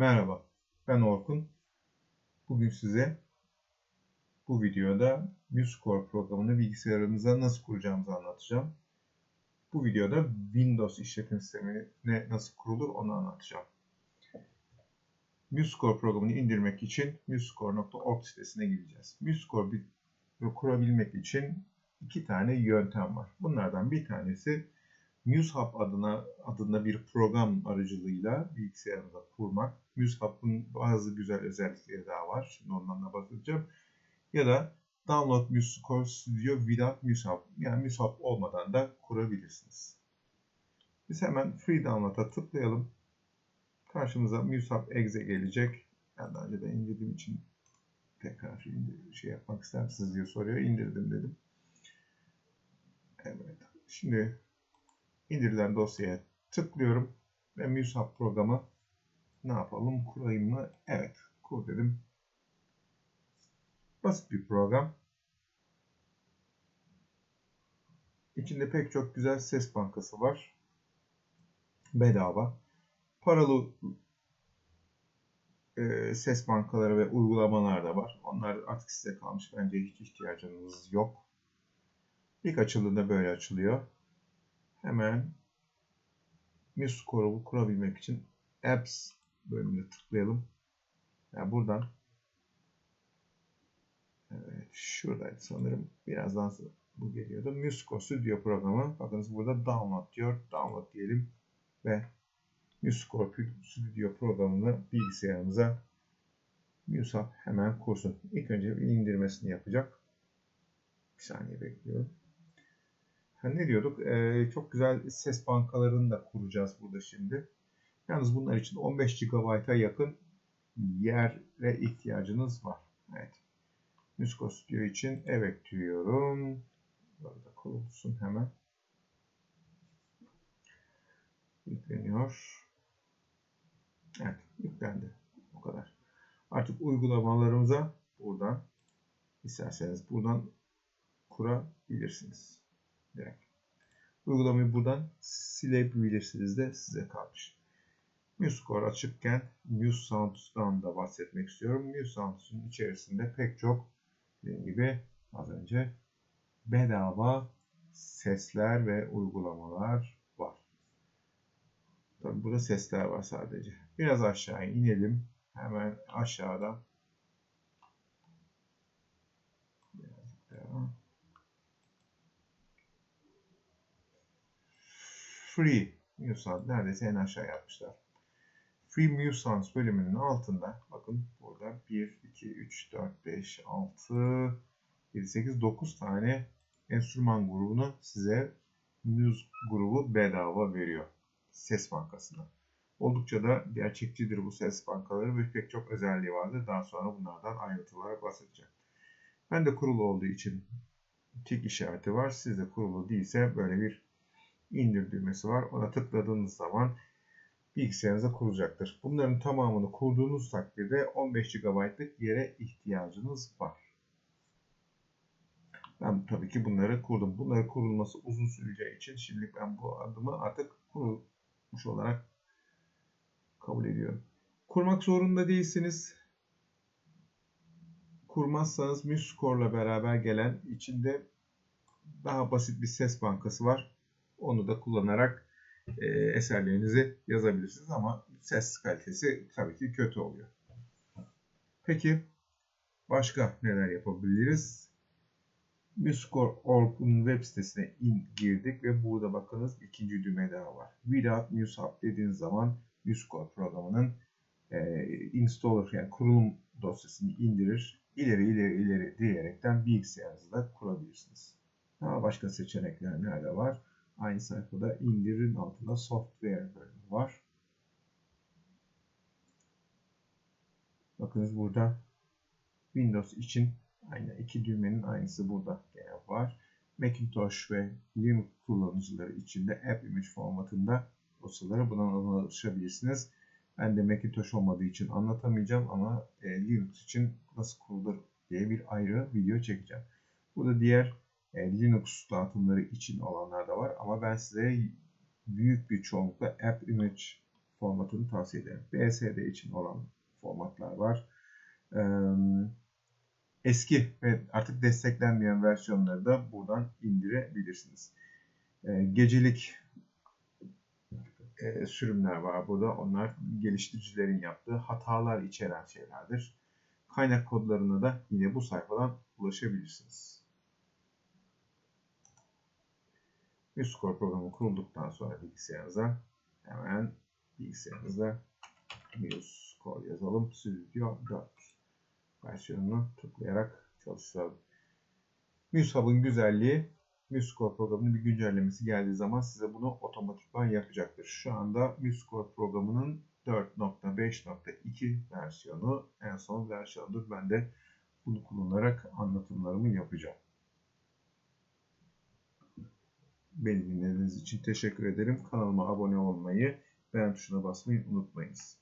Merhaba, ben Orkun. Bugün size bu videoda MuseScore programını bilgisayarımıza nasıl kuracağımızı anlatacağım. Bu videoda Windows işletim sistemine nasıl kurulur onu anlatacağım. MuseScore programını indirmek için musescore.org sitesine gideceğiz. MuseScore kurabilmek için iki tane yöntem var. Bunlardan bir tanesi MuseHub adına adında bir program aracılığıyla bilgisayarımıza kurmak. MuseHub'ın bazı güzel özellikleri daha var. Şimdi ondan da bakacağım. Ya da Download MuseScore Studio without MuseHub. Yani MuseHub olmadan da kurabilirsiniz. Biz hemen Free Download'a tıklayalım. Karşımıza MuseHub Exe gelecek. Ben daha önce de indirdiğim için tekrar şey yapmak ister misiniz diye soruyor. İndirdim dedim. Evet. Şimdi indirilen dosyaya tıklıyorum ve MuseHub programı ne yapalım kurayım mı? Evet kur dedim. Basit bir program. İçinde pek çok güzel ses bankası var. Bedava. Paralı e, ses bankaları ve uygulamalar da var. Onlar artık size kalmış. Bence hiç ihtiyacınız yok. İlk açıldığında böyle açılıyor. Hemen MuseScore'u kurabilmek için Apps bölümüne tıklayalım. Yani buradan Evet, şuradaydı sanırım. Birazdan bu geliyordu. MuseScore Studio programı. Bakınız burada download diyor. Download diyelim ve MuseScore Studio programını bilgisayarımıza MuseHub hemen kursun. İlk önce indirmesini yapacak. Bir saniye bekliyorum. Ha, ne diyorduk? Ee, çok güzel ses bankalarını da kuracağız burada şimdi. Yalnız bunlar için 15 GB'a yakın yere ihtiyacınız var. Evet. Musco Studio için evet diyorum. Burada kurulsun hemen. Yükleniyor. Evet, yüklendi. Bu kadar. Artık uygulamalarımıza buradan isterseniz buradan kurabilirsiniz direkt. Uygulamayı buradan silebilirsiniz de size kalmış. MuseScore açıkken MuseSounds'dan da bahsetmek istiyorum. MuseSounds'un içerisinde pek çok dediğim gibi az önce bedava sesler ve uygulamalar var. Tabi burada sesler var sadece. Biraz aşağı inelim. Hemen aşağıda Free MuseSound neredeyse en aşağı yapmışlar. Free MuseSounds bölümünün altında bakın burada 1, 2, 3, 4, 5, 6, 7, 8, 9 tane enstrüman grubunu size Muse grubu bedava veriyor. Ses bankasına. Oldukça da gerçekçidir bu ses bankaları ve pek çok özelliği vardır. Daha sonra bunlardan ayrıntılı olarak bahsedeceğim. Ben de kurulu olduğu için tik işareti var. Sizde kurulu değilse böyle bir indir düğmesi var. Ona tıkladığınız zaman bilgisayarınıza kurulacaktır. Bunların tamamını kurduğunuz takdirde 15 GB'lık yere ihtiyacınız var. Ben tabii ki bunları kurdum. Bunları kurulması uzun süreceği için şimdilik ben bu adımı artık kurulmuş olarak kabul ediyorum. Kurmak zorunda değilsiniz. Kurmazsanız MuseScore'la beraber gelen içinde daha basit bir ses bankası var. Onu da kullanarak e, eserlerinizi yazabilirsiniz ama ses kalitesi tabii ki kötü oluyor. Peki başka neler yapabiliriz? MuseScore.org'un web sitesine in, girdik ve burada bakınız ikinci düğme daha var. Without MuseHub dediğiniz zaman MuseScore programının e, installer yani kurulum dosyasını indirir. İleri ileri ileri diyerekten bilgisayarınızda kurabilirsiniz. Daha başka seçenekler nerede var? Aynı sayfada indirin altında software bölümü var. Bakınız burada Windows için aynı iki düğmenin aynısı burada gene var. Macintosh ve Linux kullanıcıları için de App Image formatında dosyaları buna ulaşabilirsiniz. Ben de Macintosh olmadığı için anlatamayacağım ama e, Linux için nasıl kurulur diye bir ayrı video çekeceğim. Burada diğer e, Linux dağıtımları için olanlar da var ama ben size büyük bir çoğunlukla App Image formatını tavsiye ederim. BSD için olan formatlar var. Ee, eski ve artık desteklenmeyen versiyonları da buradan indirebilirsiniz. Ee, gecelik e, sürümler var burada. Onlar geliştiricilerin yaptığı hatalar içeren şeylerdir. Kaynak kodlarına da yine bu sayfadan ulaşabilirsiniz. MuseScore programı kurulduktan sonra bilgisayarınıza hemen bilgisayarınızda MuseScore yazalım. Studio 4 versiyonunu tıklayarak çalıştıralım. MuseHub'ın güzelliği MuseScore programının bir güncellemesi geldiği zaman size bunu otomatikman yapacaktır. Şu anda MuseScore programının 4.5.2 versiyonu en son versiyonudur. Ben de bunu kullanarak anlatımlarımı yapacağım. Beni dinlediğiniz için teşekkür ederim. Kanalıma abone olmayı, beğen tuşuna basmayı unutmayınız.